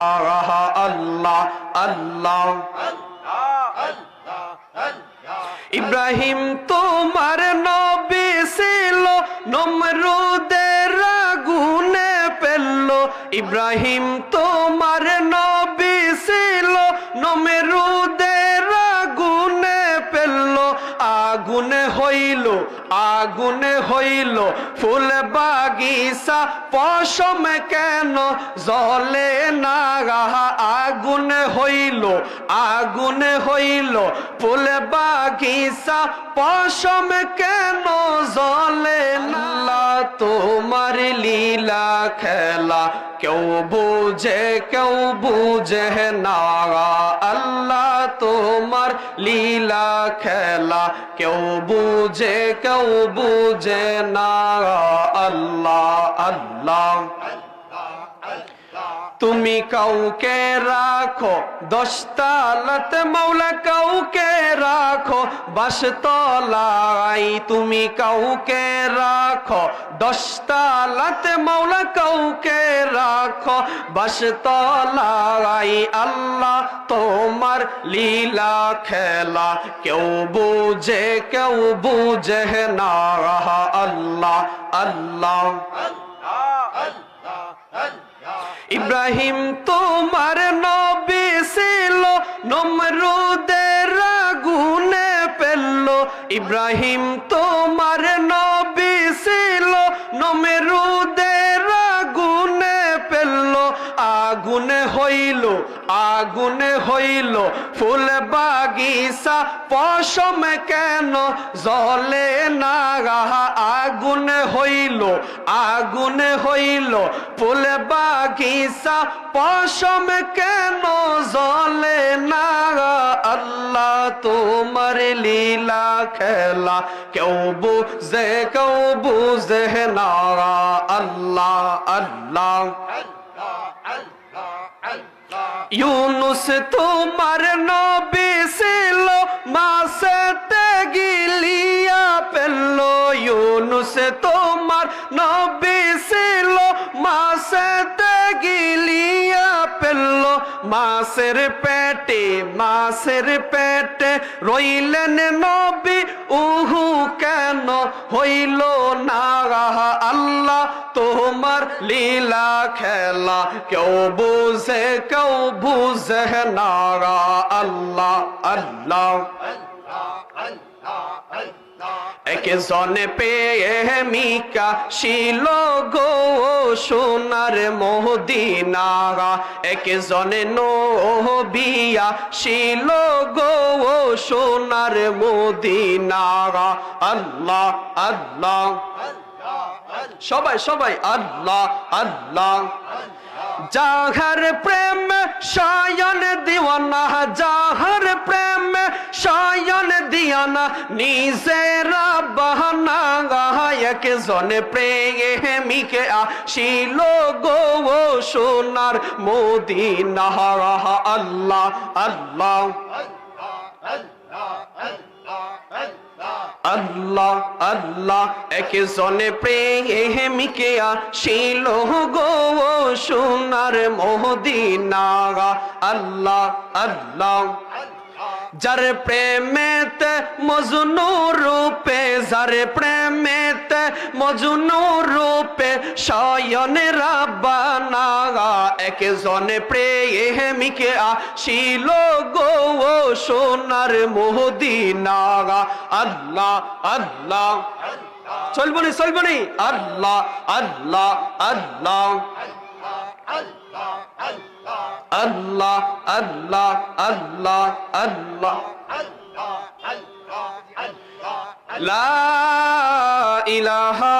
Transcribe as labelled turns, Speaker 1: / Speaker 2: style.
Speaker 1: আল্লাহ ইব্রাহিম তোমার নবী ছিল, নমরুদের আগুনে পেল। ইব্রাহিম তোমার নবী ছিল, নমরুদের আগুনে পেল। আগুনে হইল আগুনে হইল ফুল বাগিচা পশম কেন জলে না? আগুনে হইল আগুনে হইল ফুল বাগিচা পশম কেন জলে না তোমার লীলা খেলা কেউ বুঝে কেউ বুঝে না। আল্লাহ তোমার লীলা খেলা কেউ বুঝে কেউ বুঝে না। আল্লাহ আল্লাহ। তুমি কাউকে রাখো, দশতালত মৌলা কাউকে রাখো বাসতলাই তুমি কাউকে রাখো, দশতালত মৌলা কাউকে রাখো বাসতলাই আল্লাহ তোমার লীলা খেলা, কেউ বুঝে কেউ বুঝে না আল্লাহ আল্লাহ আল্লাহ। ইব্রাহিম তোমার নবী ছিল নমরুদের আগুনে পেল। ইব্রাহিম তোমার হইল, আগুনে হইল, ফুল বাগিচা পশম কেন জলে না? আগুনে হইল আগুনে হইল, ফুল বাগিচা পশম কেন জলে না? আল্লাহ তোমার লীলা খেলা, কেউ বুঝে কেউ বুঝে না। আল্লাহ আল্লাহ। ইউনুস তোমার নবী ছিল, মাসেতে গিলিয়া পেল ইউনুস তোমার নবী ছিল, মাসেতে গিলিয়া পেল মাসের পেটে মাসের পেটে রইলেন নবী, উহু কেন হইল না? আল্লাহ তোমার লীলা খেলা। কেউ বুঝে কেউ বুঝে না আল্লাহ আল্লাহ। একজনে প্রেমিকা শিল গো সোনার মোহদিনা একজনে বিয়া শিল গো সোনার মোদিনা আল্লাহ আল্লাহ। সবাই সবাই, আল্লাহ আল্লাহ। যাহার প্রেম সায়ন দিওয়ানা যাহার প্রেম সায়ন দিয়ানা নিজেরা বাহানা গায়ক জনে প্রেমিকে আসিল গো সোনার মোদিনা আল্লাহ আল্লাহ। আল্লাহ আল্লাহ, একজনে প্রেমিকে আসিল গো সোনার মোহদিনা আল্লাহ আল্লাহ, যার প্রেমেত মজনু রূপে, যার প্রেমেত মজনু রূপে শয়নে রাব্বানা, একজনে প্রেমিকে আসিল গো, ও সোনার মোহদিনা আল্লাহ আল্লাহ। চলবনি চলবনি। আল্লাহ আল্লাহ আল্লাহ। আল্লাহ আল্লাহ আল্লাহ আল্লাহ। লা ইলাহা